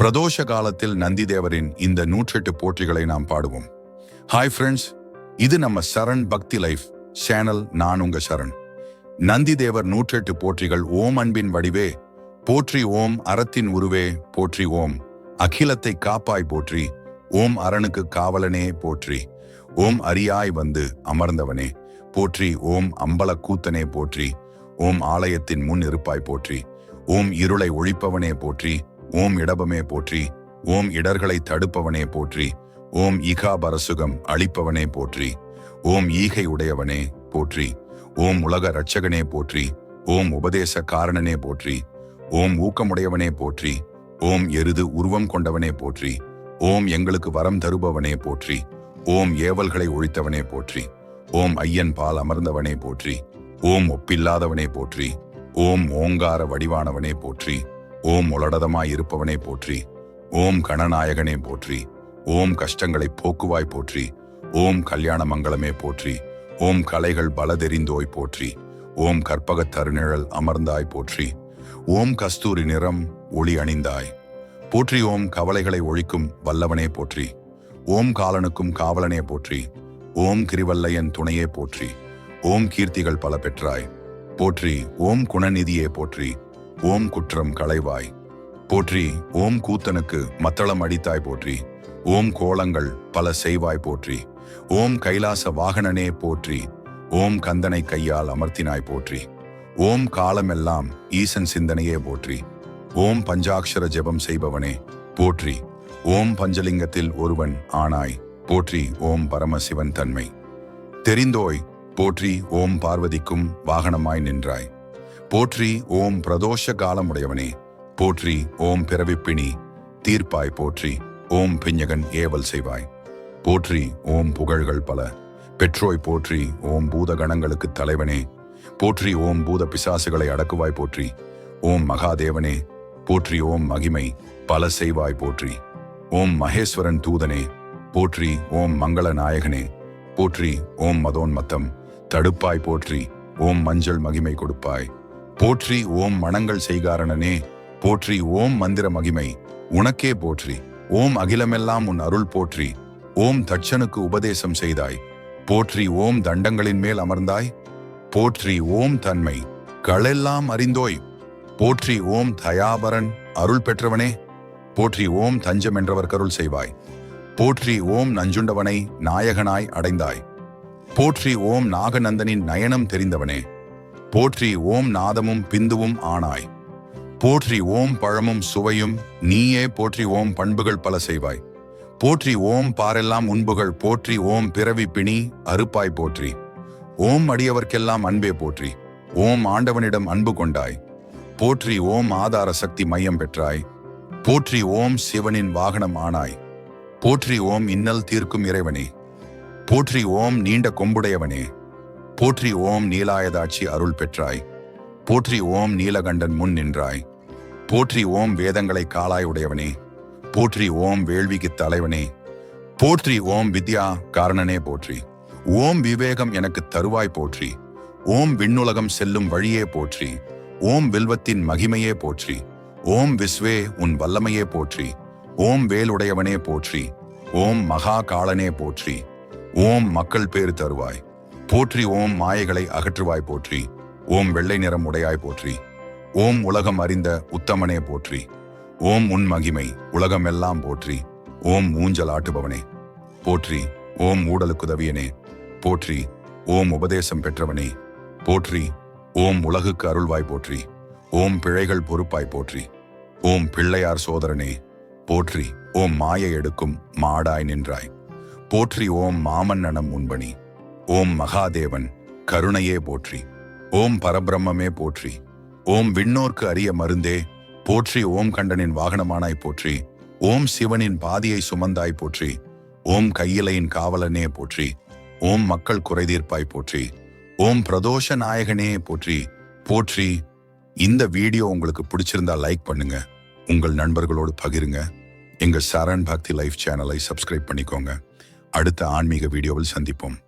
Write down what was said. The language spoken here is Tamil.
பிரதோஷ காலத்தில் நந்திதேவரின் இந்த நூற்றெட்டு போற்றிகளை நாம் பாடுவோம். ஹாய் ஃப்ரெண்ட்ஸ் இது நம்ம சரண் பக்தி லைஃப் சேனல் நான் உங்க சரண். நந்திதேவர் நூற்றெட்டு போற்றிகள் ஓம் அன்பின் வடிவே போற்றி ஓம் அறத்தின் உருவே போற்றி ஓம் அகிலத்தை காப்பாய் போற்றி ஓம் அரணுக்கு காவலனே போற்றி ஓம் அரியாய் வந்து அமர்ந்தவனே போற்றி ஓம் அம்பல கூத்தனே போற்றி ஓம் ஆலயத்தின் முன் இருப்பாய் போற்றி ஓம் இருளை ஒழிப்பவனே போற்றி ஓம் இடபமே போற்றி ஓம் இடர்களை தடுப்பவனே போற்றி ஓம் ஈகா பரசுகம் அளிப்பவனே போற்றி ஓம் ஈகை உடையவனே போற்றி ஓம் உலக இரட்சகனே போற்றி ஓம் உபதேச காரணனே போற்றி ஓம் ஊக்கமுடையவனே போற்றி ஓம் எருது உருவம் கொண்டவனே போற்றி ஓம் எங்களுக்கு வரம் தருபவனே போற்றி ஓம் ஏவல்களை ஒழித்தவனே போற்றி ஓம் ஐயன் பால் அமர்ந்தவனே போற்றி ஓம் ஒப்பில்லாதவனே போற்றி ஓம் ஓங்கார வடிவானவனே போற்றி ஓம் உலடதமாய் இருப்பவனே போற்றி ஓம் கணநாயகனே போற்றி ஓம் கஷ்டங்களை போக்குவாய் போற்றி ஓம் கல்யாண மங்களமே போற்றி ஓம் கலைகள் பலதெறிந்தோய் போற்றி ஓம் கற்பகத் தருநிழல் அமர்ந்தாய் போற்றி ஓம் கஸ்தூரி நிறம் ஒளி அணிந்தாய் போற்றி ஓம் கவலைகளை ஒழிக்கும் வல்லவனே போற்றி ஓம் காலனுக்கும் காவலனே போற்றி ஓம் கிரிவல்லையன் துணையே போற்றி ஓம் கீர்த்திகள் பல பெற்றாய் போற்றி ஓம் குணநிதியே போற்றி ஓம் குற்றம் களைவாய். போற்றி ஓம் கூத்தனுக்கு மத்தளம் அடித்தாய் போற்றி. ஓம் கோலங்கள் பல செய்வாய் போற்றி. ஓம் கைலாச வாகனனே போற்றி. ஓம் கந்தனை கையால் அமர்த்தினாய் போற்றி. ஓம் காலமெல்லாம் ஈசன் சிந்தனையே போற்றி. ஓம் பஞ்சாட்சர ஜெபம் செய்பவனே போற்றி. ஓம் பஞ்சலிங்கத்தில் ஒருவன் ஆனாய் போற்றி ஓம் பரமசிவன் தன்மை. தெரிந்தோய் போற்றி ஓம் பார்வதிக்கும் வாகனமாய் நின்றாய். போற்றி ஓம் பிரதோஷ காலமுடையவனே போற்றி ஓம் பிறவிப்பிணி தீர்ப்பாய் போற்றி ஓம் பிஞ்சகன் ஏவல் செய்வாய். போற்றி ஓம் புகழ்கள் பல பெற்றோய் போற்றி ஓம் பூத கணங்களுக்கு தலைவனே போற்றி ஓம் பூத பிசாசுகளை அடக்குவாய் போற்றி ஓம் மகாதேவனே போற்றி ஓம் மகிமை பல செய்வாய் போற்றி. ஓம் மகேஸ்வரன் தூதனே போற்றி ஓம் மங்கள நாயகனே போற்றி ஓம் மதோன்மத்தம் தடுப்பாய் போற்றி ஓம் மஞ்சள் மகிமை கொடுப்பாய். போற்றி ஓம் மணங்கள் செய்காரணனே போற்றி ஓம் மந்திர மகிமை உனக்கே போற்றி. ஓம் அகிலமெல்லாம் உன் அருள் போற்றி. ஓம் தட்சனுக்கு உபதேசம் செய்தாய். போற்றி ஓம் தண்டங்களின் மேல் அமர்ந்தாய். போற்றி ஓம் தன்மை களெல்லாம் அறிந்தோய். போற்றி ஓம் தயாபரன் அருள் பெற்றவனே. போற்றி ஓம் தஞ்சம் என்றவர் கருள் செய்வாய். போற்றி ஓம் நஞ்சுண்டவனை நாயகனாய் அடைந்தாய். போற்றி ஓம் நாகநந்தனின் நயனம் தெரிந்தவனே. போற்றி ஓம் நாதமும் பிந்துவும் ஆனாய். போற்றி ஓம் பழமும் சுவையும் நீயே போற்றி ஓம் பண்புகள் பல செய்வாய். போற்றி ஓம் பாரெல்லாம் உண்புகள் போற்றி ஓம் பிறவி பிணி அறுப்பாய் போற்றி. ஓம் அடியவர்க்கெல்லாம் அன்பே போற்றி. ஓம் ஆண்டவனிடம் அன்பு கொண்டாய். போற்றி ஓம் ஆதார சக்தி மையம் பெற்றாய். போற்றி ஓம் சிவனின் வாகனம் ஆனாய். போற்றி ஓம் இன்னல் தீர்க்கும் இறைவனே. போற்றி ஓம் நீண்ட கொம்புடையவனே. போற்றி ஓம் நீலாயதாட்சி அருள் பெற்றாய். போற்றி ஓம் நீலகண்டன் முன் நின்றாய். போற்றி ஓம் வேதங்களை காலாய் உடையவனே போற்றி ஓம் வேள்விக்கு தலைவனே. போற்றி ஓம் வித்யா காரணனே போற்றி. ஓம் விவேகம் எனக்கு தருவாய் போற்றி. ஓம் விண்ணுலகம் செல்லும் வழியே போற்றி. ஓம் வில்வத்தின் மகிமையே போற்றி. ஓம் விஸ்வே உன் வல்லமையே போற்றி. ஓம் வேலுடையவனே போற்றி. ஓம் மகா காலனே போற்றி. ஓம் மக்கள் பேறு தருவாய். போற்றி ஓம் மாயைகளை அகற்றுவாய் போற்றி ஓம் வெள்ளை நிறம் உடையாய் போற்றி ஓம் உலகம் அறிந்த உத்தமனே போற்றி ஓம் உன் மகிமை உலகமெல்லாம் போற்றி ஓம் ஊஞ்சல் ஆட்டுபவனே போற்றி ஓம் ஊடலுக்குதவியனே போற்றி ஓம் உபதேசம் பெற்றவனே போற்றி ஓம் உலகுக்கு அருள்வாய் போற்றி ஓம் பிழைகள் பொறுப்பாய் போற்றி ஓம் பிள்ளையார் சோதரனே போற்றி ஓம் மாயை எடுக்கும் மாடாய் நின்றாய் போற்றி ஓம் மாமன்னனம் உண்பணி ஓம் மகாதேவன் கருணையே போற்றி. ஓம் பரபிரம்மே போற்றி. ஓம் விண்ணோர்க்கு அரிய மருந்தே போற்றி ஓம் கண்டனின் வாகனமானாய் போற்றி. ஓம் சிவனின் பாதியை சுமந்தாய் போற்றி. ஓம் கையிலையின் காவலனே போற்றி. ஓம் மக்கள் குறைதீர்ப்பாய் போற்றி. ஓம் பிரதோஷ நாயகனே போற்றி. போற்றி. இந்த வீடியோ உங்களுக்கு பிடிச்சிருந்தா லைக் பண்ணுங்க. உங்கள் நண்பர்களோடு பகிருங்க. எங்கள் சரண் பக்தி லைஃப் சேனலை சப்ஸ்கிரைப் பண்ணிக்கோங்க. அடுத்த ஆன்மீக வீடியோவில் சந்திப்போம்.